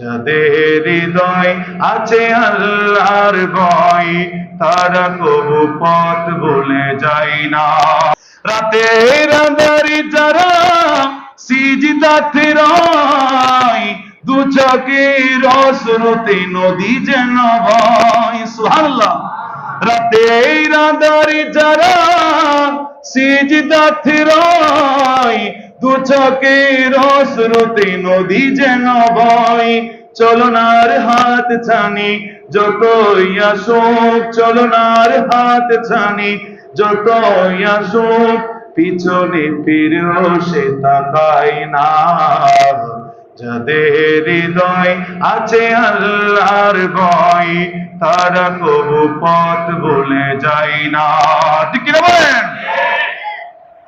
যাদের হৃদয় আছে আল্লাহর ভয়, তারা কবু পথ ভুলে যায় না। রাতের আন্ধারে যারা সিজদাতে রয়, দু চোখের অশ্রুতে নদী যেন ভয় সুবহানাল্লাহ। রাতের আন্ধারে যারা সিজদাতে রয় দু অশ্রুতে নদী যেন ভয় চলনার হাত ছানি চলনার হাত ছানি পিছনে ফিরেও সে তাকায় না। যাদের হৃদয় আছে আল্লাহর ভয়, তারা কবু পথ ভুলে যায় না। বলেন?